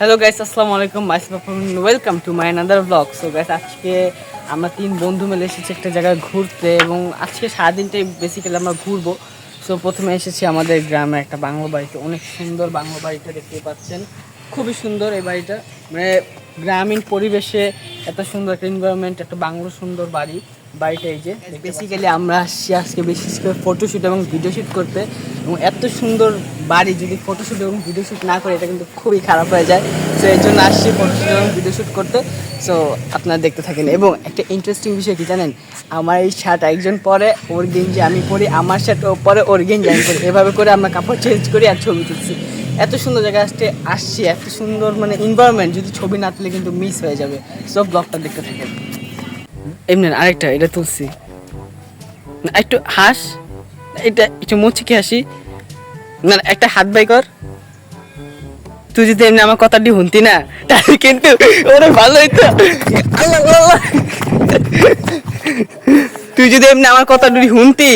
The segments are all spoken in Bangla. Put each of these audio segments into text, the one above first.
হ্যালো গাইস আসসালামু আলাইকুম myself welcome to my another blog so guys আজকে আমরা তিন বন্ধু মিলে এসেছি একটা জায়গায় ঘুরতে এবং আজকে সারাদিনটাই বেসিক্যালি আমরা ঘুরবো। সো প্রথমে এসেছি আমাদের গ্রামে একটা বাংলো বাড়িতে। অনেক সুন্দর বাংলো বাড়িটা দেখতে পাচ্ছেন। খুবই সুন্দর এই বাড়িটা। মানে গ্রামীণ পরিবেশে এত সুন্দর একটা এনভায়রনমেন্ট একটা বাংলো সুন্দর বাড়ি। বাড়িটা এই যে বেসিক্যালি আমরা আসছি আজকে বিশেষ করে ফটোশ্যুট এবং ভিডিও শ্যুট করতে। এবং এত সুন্দর বাড়ি যদি ফটোশ্যুট এবং ভিডিও শ্যুট না করে, এটা কিন্তু খুবই খারাপ হয়ে যায়। সো এই জন্য আসছি ফটোশ্যুট এবং ভিডিও শ্যুট করতে। সো আপনারা দেখতে থাকেন। এবং একটা ইন্টারেস্টিং বিষয় কি জানেন? আমার এই শার্ট একজন পরে, ওর গেঞ্জি আমি পরি। আমার শার্ট ও পরে, ওর গেঞ্জি আমি পরি। এভাবে করে আমরা কাপড় চেঞ্জ করি আর ছবি তুলছি। এত সুন্দর জায়গায় আসতে, আসছি। এত সুন্দর মানে এনভায়রনমেন্ট যদি ছবি না তুলে কিন্তু মিস হয়ে যাবে। সব ব্লগটা দেখতে থাকেন। এমনি আরেকটা এটা তুলছি। একটু হাস এটা একটু মুচকি হাসি। না একটা হাত বাই কর। তুই যদি এমনি আমার কথাটি শুনতি না তাহলে কিন্তু ওরা ভালো হইতো। তুই যদি এমনি আমার কথাটি শুনতি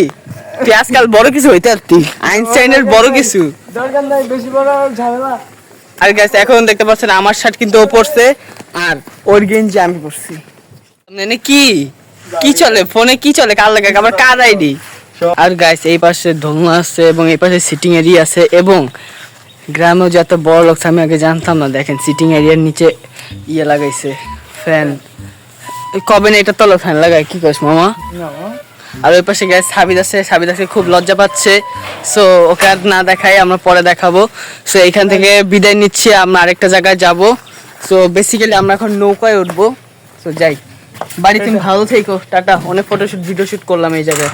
তুই আজকাল বড় কিছু হইতে পারতি। আইনস্টাইনের বড় কিছু। দরকার নাই বেশি বড় ঝামেলা। আর গাছ এখন দেখতে পাচ্ছেন আমার শার্ট কিন্তু ও পড়ছে আর ওর গেঞ্জি আমি পড়ছি মানে কি? কি চলে? ফোনে কি চলে? কার লাগে? আবার কার আইডি আর গাইস এই পাশে ধোঁয়া আছে এবং এই পাশে সিটিং এরিয়া আছে এবং গ্রামেও যে এত বড় লোক আমি আগে জানতাম না। দেখেন সিটিং এরিয়ার নিচে ইয়ে লাগাইছে ফ্যান কবে না এটা তলো ফ্যান লাগায়? কি কস মামা? আর ওই পাশে গ্যাস সাবিদ আছে। সাবিদ আছে খুব লজ্জা পাচ্ছে। সো ওকে আর না দেখাই আমরা পরে দেখাবো। সো এইখান থেকে বিদায় নিচ্ছি। আমরা আরেকটা জায়গায় যাব। সো বেসিক্যালি আমরা এখন নৌকায় উঠবো। সো যাই। বাড়ি তুমি ভালো থেকো, টাটা। অনেক ফটোশুট ভিডিও শুট করলাম এই জায়গায়।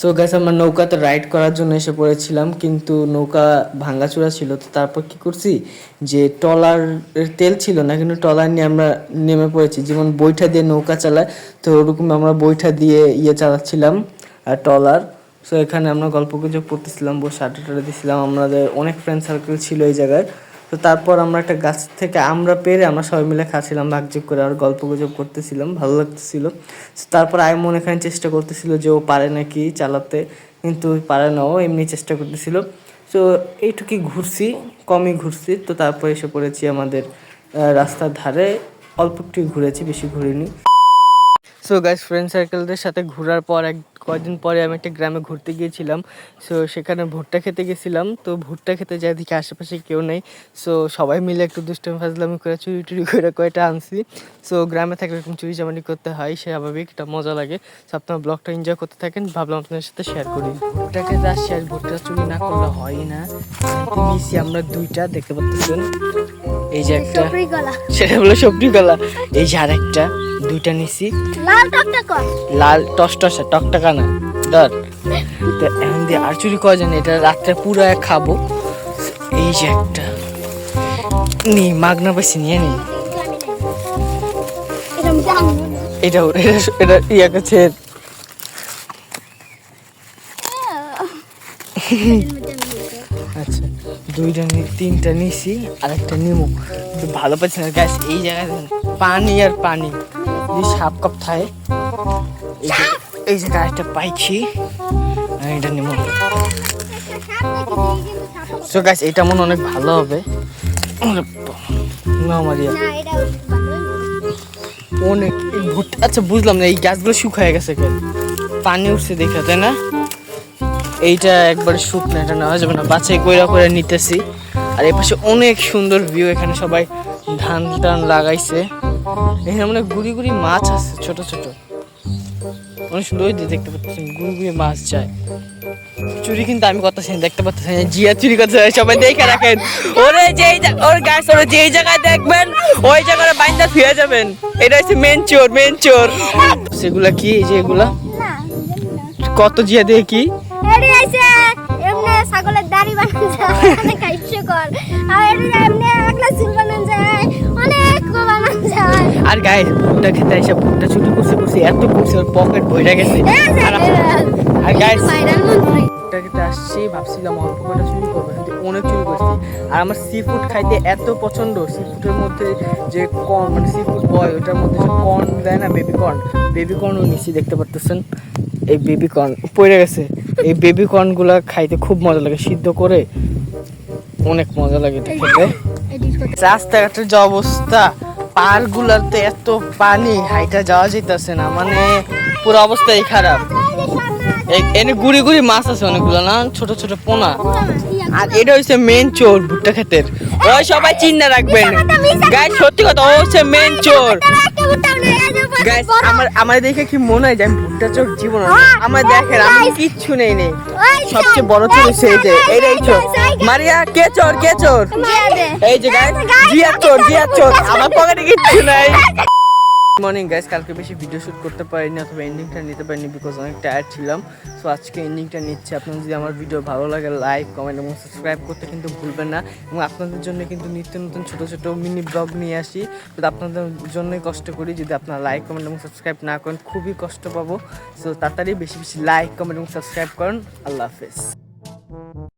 সো গ্যাস আমরা নৌকাতে রাইড করার জন্য এসে পড়েছিলাম, কিন্তু নৌকা ভাঙাচোরা ছিল, তো তারপর কি করছি? যে টলার তেল ছিল না, কিন্তু টলার নিয়ে আমরা নেমে পড়েছি। যেমন বৈঠা দিয়ে নৌকা চালায়, তো ওরকম আমরা বৈঠা দিয়ে ইয়ে চালাচ্ছিলাম, আর টলার সো এখানে আমরা গল্প গুজব করতেছিলাম, বসে আড্ডা টাড্ডা দিচ্ছিলাম আমাদের অনেক ফ্রেন্ড সার্কেল ছিল এই জায়গায়। তো তারপর আমরা একটা গাছ থেকে আমরা পেরে আমরা সবাই মিলে খাচ্ছিলাম, ভাগযোগ করে আর গল্প গুজব করতেছিলাম, ভালো লাগতেছিল। তারপর আইমন এখানে চেষ্টা করতেছিল যে ও পারে নাকি চালাতে, কিন্তু পারে না, ও এমনি চেষ্টা করতেছিল। তো এইটুকুই ঘুরছি, কমই ঘুরছি, তো তারপর এসে পড়েছি আমাদের রাস্তার ধারে। অল্প একটু ঘুরেছি, বেশি ঘুরিনি। সো গাইস ফ্রেন্ড সার্কেলদের সাথে ঘোরার পর এক কয়েকদিন পরে আমি একটা গ্রামে ঘুরতে গিয়েছিলাম। সো সেখানে ভুট্টা খেতে গেছিলাম। তো ভুট্টা খেতে যাই দেখি আশেপাশে কেউ নেই। সো সবাই মিলে একটু দুষ্টমি ফাজলামি করে, চুরি টুরি করে কয়টা আনছি। সো গ্রামে থাকলে এরকম চুরি চামারি করতে হয়, স্বাভাবিক, এটা মজা লাগে। সো আপনার ব্লগটা এনজয় করতে থাকেন। ভাবলাম আপনাদের সাথে শেয়ার করি। ভুট্টা খেতে আসছি আর ভুট্টা চুরি না করলে হয় না। আমরা দুইটা, দেখতে পাচ্ছেন। এই যে একটা সেটা হলো সবজি কলা। এই যে আরেকটা দুইটা নিছি। লাল টকটা কর লাল টস টসা টকটাকা না ধর। তো এখন দিয়ে আর চুরি করা যায় এটা রাত্রে পুরো খাব। এই যে একটা। নি মাগনা পাইছি নিয়ে নি। এটা এটা ওর- এটা এটা ইয়া কাছে দুইটা নি তিনটা নিছি আর একটা নিমু। তো ভালো পাচ্ছি না গ্যাস এই জায়গায় পানি আর পানি। যদি সাপ কাপ থাকে এই যে একটা পাইছি এটা নিমু। সো গাছ এটা মনে অনেক ভালো হবে। অনেক আচ্ছা বুঝলাম না এই গাছগুলো শুকায় গেছে কেন? পানি উঠছে দেখা তাই না? এইটা একবারে শুকনো এটা নেওয়া যাবে না। বাছাই কইরা করে নিতেছি। আর এই পাশে অনেক সুন্দর ভিউ এখানে সবাই ধান টান লাগাইছে। এখানে মানে গুড়ি গুড়ি মাছ আছে ছোট ছোট। অনেক সুন্দর ওই যে দেখতে পাচ্ছেন গুড়ি গুড়ি মাছ যায়। চুরি কিন্তু আমি করতেছি না, দেখতে পাচ্ছেন জিয়া চুরি করতে সবাই দেখে রাখেন। ওরে যেই ওর গাছ ওরে যেই জায়গায় দেখবেন ওই জায়গায় বাইন্দা ফিরে যাবেন। এটা হচ্ছে মেন চোর মেন চোর। সেগুলা কি? এই যে এগুলা। কত জিয়া দিয়ে কি? আইছে এমনে ছাগলের দাড়ি বানান যায় অনেক হাস্যকর। আর এডি এমনে একলা চুল বানান যায় অনেক বানান যায় আর ভুট্টা খেতে এসে ভুট্টা চুরি করছে করছে এত করছে ওর পকেট ভরে গেছে। আর গাইস ভুট্টা খেতে আসছি ভাবছিলাম অল্প কটা চুরি করব কিন্তু অনেক চুরি করছি। আর আমার সি ফুড খাইতে এত পছন্দ সি ফুডের মধ্যে যে কর্ন মানে সি ফুড বয় ওটার মধ্যে যে কর্ন দেয় না বেবি কর্ন বেবি কর্নও নিচে দেখতে পারতেছেন এই বেবি কর্ন পড়ে গেছে। এই বেবি কর্নগুলা খাইতে খুব মজা লাগে সিদ্ধ করে অনেক মজা লাগে এটা খেতে। রাস্তাঘাটের যে অবস্থা পার গুলাতে এত পানি হাইটা যাওয়া যেতেছে না মানে পুরো অবস্থাই খারাপ। এনে গুড়ি গুড়ি মাছ আছে অনেকগুলো না? ছোট ছোট পোনা। আর এটা হচ্ছে মেন চোর ভুট্টা ক্ষেতের। ওই সবাই চিন্তা রাখবেন। গাই সত্যি কথা ও হচ্ছে মেন চোর। গাইস আমার আমার দেখে কি মনে হয় যে আমি ভুট্টা চোর জীবন আমার দেখেন আমি কিচ্ছু নেই নেই। সবচেয়ে বড় চোর হচ্ছে এই যে এইটাই চোর। মারিয়া কে চোর কে চোর? এই যে গাইস জিয়া চোর জিয়া চোর। আমার পকেটে কিচ্ছু নাই। মর্নিং গাইস কালকে বেশি ভিডিও শুট করতে পারিনি, অথবা এন্ডিংটা নিতে পারিনি বিকজ অনেক টায়ার্ড ছিলাম। সো আজকে এন্ডিংটা নিচ্ছি। আপনার যদি আমার ভিডিও ভালো লাগে লাইক কমেন্ট এবং সাবস্ক্রাইব করতে কিন্তু ভুলবেন না। এবং আপনাদের জন্য কিন্তু নিত্য নতুন ছোটো ছোটো মিনি ব্লগ নিয়ে আসি। তো আপনাদের জন্যই কষ্ট করি। যদি আপনারা লাইক কমেন্ট এবং সাবস্ক্রাইব না করেন, খুবই কষ্ট পাবো। সো তাড়াতাড়ি বেশি বেশি লাইক কমেন্ট এবং সাবস্ক্রাইব করেন। আল্লাহ হাফেজ।